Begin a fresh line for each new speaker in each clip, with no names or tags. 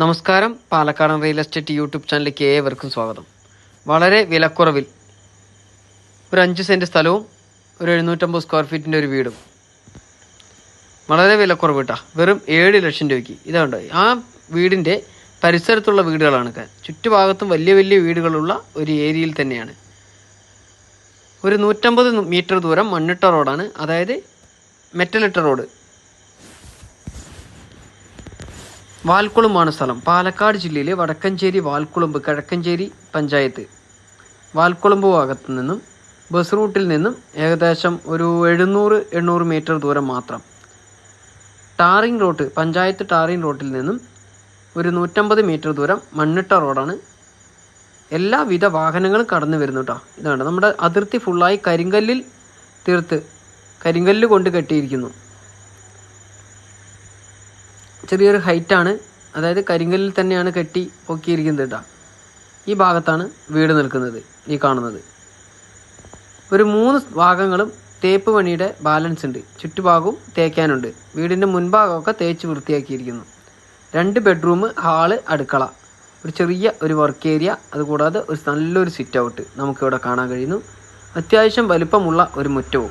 നമസ്കാരം. പാലക്കാടൻ real estate YouTube ചാനലിലേക്ക് ഏവർക്കും സ്വാഗതം. വളരെ വിലക്കുറവിൽ ഒരു അഞ്ച് സെന്റ് സ്ഥലവും ഒരു എഴുന്നൂറ്റമ്പത് സ്ക്വയർ ഫീറ്റിന്റെ ഒരു വീടും. വളരെ വിലക്കുറവ് കേട്ടാ വെറും ഏഴ് ലക്ഷം രൂപയ്ക്ക്. ഇതുണ്ട് ആ വീടിന്റെ പരിസരത്തുള്ള വീടുകളാണ് ചുറ്റുഭാഗത്തും വലിയ വലിയ വീടുകളുള്ള ഒരു ഏരിയയിൽ തന്നെയാണ്. ഒരു നൂറ്റമ്പത് മീറ്റർ ദൂരം മണ്ണിട്ട റോഡാണ്. അതായത് മെറ്റലിട്ട റോഡ്. വാൽക്കുളമാണ് സ്ഥലം. പാലക്കാട് ജില്ലയിലെ വടക്കഞ്ചേരി വാൽക്കുളമ്പ് കിഴക്കഞ്ചേരി പഞ്ചായത്ത്. വാൽക്കുളമ്പ് ഭാഗത്തു നിന്നും ബസ് റൂട്ടിൽ നിന്നും ഏകദേശം ഒരു എഴുന്നൂറ് എണ്ണൂറ് മീറ്റർ ദൂരം മാത്രം. ടാറിംഗ് റോട്ട് പഞ്ചായത്ത് ടാറിംഗ് റോട്ടിൽ നിന്നും ഒരു നൂറ്റമ്പത് മീറ്റർ ദൂരം മണ്ണിട്ട റോഡാണ്. എല്ലാവിധ വാഹനങ്ങളും കടന്നു വരുന്നു കേട്ടോ ഇതാണ് നമ്മുടെ അതിർത്തി ഫുള്ളായി കരിങ്കല്ലിൽ തീർത്ത് കരിങ്കല്ല് കൊണ്ട് കെട്ടിയിരിക്കുന്നു. ചെറിയൊരു ഹൈറ്റാണ് അതായത് കരിങ്കല്ലിൽ തന്നെയാണ് കെട്ടി പൊക്കിയിരിക്കുന്നത് കേട്ടോ ഈ ഭാഗത്താണ് വീട് നിൽക്കുന്നത് ഈ കാണുന്നത്. ഒരു മൂന്ന് ഭാഗങ്ങളും തേപ്പ് പണിയുടെ ബാലൻസ് ഉണ്ട്. ചുറ്റുഭാഗവും തേക്കാനുണ്ട്. വീടിന്റെ മുൻഭാഗമൊക്കെ തേച്ച് വൃത്തിയാക്കിയിരിക്കുന്നു. രണ്ട് ബെഡ്റൂം ഹാൾ അടുക്കള. ഒരു ചെറിയ ഒരു വർക്ക് ഏരിയ അതുകൂടാതെ ഒരു നല്ലൊരു സിറ്റ് ഔട്ട് നമുക്കിവിടെ കാണാൻ കഴിയുന്നു. അത്യാവശ്യം വലുപ്പമുള്ള ഒരു മുറ്റവും.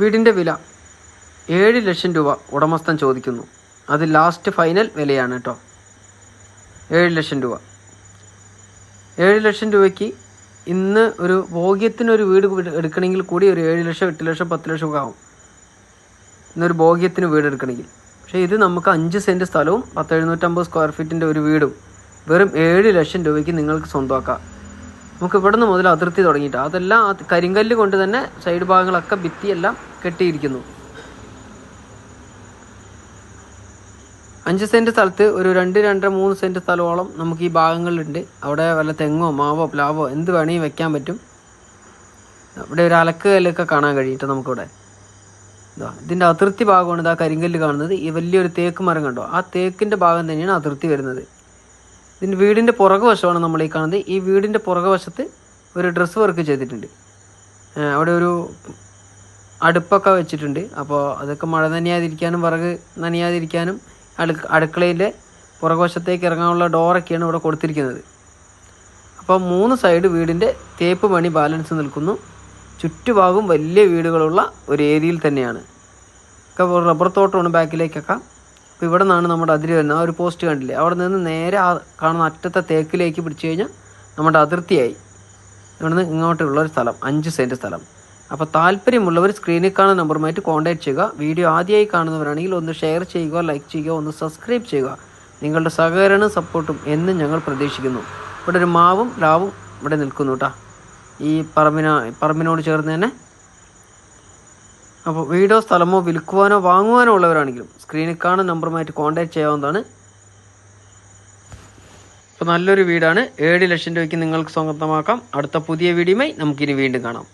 വീടിന്റെ വില ഏഴ് ലക്ഷം രൂപ ഉടമസ്ഥൻ ചോദിക്കുന്നു. അത് ലാസ്റ്റ് ഫൈനൽ വിലയാണ് കേട്ടോ ഏഴ് ലക്ഷം രൂപ. ഏഴ് ലക്ഷം രൂപയ്ക്ക് ഇന്ന് ഒരു ഭോഗ്യത്തിനൊരു വീട് എടുക്കണമെങ്കിൽ കൂടി ഒരു ഏഴ് ലക്ഷം എട്ട് ലക്ഷം പത്ത് ലക്ഷം ഒക്കെ ആവും. ഇന്നൊരു ഭോഗ്യത്തിന് വീട് എടുക്കണമെങ്കിൽ. പക്ഷേ ഇത് നമുക്ക് അഞ്ച് സെന്റ് സ്ഥലവും പത്ത് എഴുന്നൂറ്റമ്പത് സ്ക്വയർ ഫീറ്റിന്റെ ഒരു വീടും വെറും ഏഴ് ലക്ഷം രൂപയ്ക്ക് നിങ്ങൾക്ക് സ്വന്തമാക്കാം. നമുക്ക് ഇവിടെ നിന്ന് മുതൽ അതിർത്തി തുടങ്ങിയിട്ട് അതെല്ലാം കരിങ്കല്ല് കൊണ്ട് തന്നെ സൈഡ് ഭാഗങ്ങളൊക്കെ ഭിത്തിയെല്ലാം കെട്ടിയിരിക്കുന്നു. അഞ്ച് സെന്റ് സ്ഥലത്ത് ഒരു രണ്ട് രണ്ടര മൂന്ന് സെന്റ് സ്ഥലമോളം നമുക്ക് ഈ ഭാഗങ്ങളിലുണ്ട്. അവിടെ വല്ല തെങ്ങോ മാവോ പ്ലാവോ എന്ത് വേണമെങ്കിൽ വെക്കാൻ പറ്റും. ഇവിടെ ഒരു അലക്ക് കല്ലൊക്കെ കാണാൻ കഴിയും നമുക്കിവിടെ? ഇതാ ഇതിന്റെ അതിർത്തി ഭാഗമാണ് ഇതാ കരിങ്കല്ല് കാണുന്നത്. ഈ വലിയൊരു തേക്ക് മരം കണ്ടോ? ആ തേക്കിന്റെ ഭാഗം തന്നെയാണ് അതിർത്തി വരുന്നത്. ഇതിന്റെ വീടിന്റെ പുറകു വശമാണ് നമ്മൾ ഈ കാണുന്നത്. ഈ വീടിന്റെ പുറകു വശത്ത് ഒരു ഡ്രസ്സ് വർക്ക് ചെയ്തിട്ടുണ്ട്. അവിടെ ഒരു അടുപ്പൊക്കെ വെച്ചിട്ടുണ്ട്. അപ്പോൾ അതൊക്കെ മഴ നനയാതിരിക്കാനും വിറക് നനയാതിരിക്കാനും അടുക്കളയിലെ പുറകുവശത്തേക്ക് ഇറങ്ങാനുള്ള ഡോറൊക്കെയാണ് ഇവിടെ കൊടുത്തിരിക്കുന്നത്. അപ്പോൾ മൂന്ന് സൈഡ് വീടിന്റെ തേപ്പ് പണി ബാലൻസ് നിൽക്കുന്നു. ചുറ്റുഭാഗം വലിയ വീടുകളുള്ള ഒരു ഏരിയയിൽ തന്നെയാണ്. ഒക്കെ റബ്ബർ തോട്ടമാണ് ബാക്കിലേക്കൊക്കെ. അപ്പോൾ ഇവിടെ നിന്നാണ് നമ്മുടെ അതിര് വരുന്നത്. ആ ഒരു പോസ്റ്റ് കണ്ടില്ലേ? അവിടെ നിന്ന് നേരെ ആ കാണുന്ന അറ്റത്തെ തേക്കിലേക്ക് പിടിച്ചു കഴിഞ്ഞാൽ നമ്മുടെ അതിർത്തിയായി. ഇവിടുന്ന് ഇങ്ങോട്ടുള്ള ഒരു സ്ഥലം അഞ്ച് സെന്റ് സ്ഥലം. അപ്പോൾ താല്പര്യമുള്ളവർ സ്ക്രീനിൽ കാണുന്ന നമ്പറുമായിട്ട് കോൺടാക്ട് ചെയ്യുക. വീഡിയോ ആദ്യമായി കാണുന്നവരാണെങ്കിൽ ഒന്ന് ഷെയർ ചെയ്യുക ലൈക്ക് ചെയ്യുക ഒന്ന് സബ്സ്ക്രൈബ് ചെയ്യുക. നിങ്ങളുടെ സഹകരണവും സപ്പോർട്ടും എന്നും ഞങ്ങൾ പ്രതീക്ഷിക്കുന്നു. ഇവിടെ ഒരു മാവും ലാവും ഇവിടെ നിൽക്കുന്നു കേട്ടോ ഈ പറമ്പിന പറമ്പിനോട് ചേർന്ന് തന്നെ. അപ്പോൾ വീടോ സ്ഥലമോ വിൽക്കുവാനോ വാങ്ങുവാനോ ഉള്ളവരാണെങ്കിലും സ്ക്രീനിൽ കാണുന്ന നമ്പറുമായിട്ട് കോൺടാക്ട് ചെയ്യാവുന്നതാണ്. അപ്പോൾ നല്ലൊരു വീടാണ്. ഏഴ് ലക്ഷം രൂപയ്ക്ക് നിങ്ങൾക്ക് സ്വന്തമാക്കാം. അടുത്ത പുതിയ വീഡിയോയുമായി നമുക്കിനി വീണ്ടും കാണാം.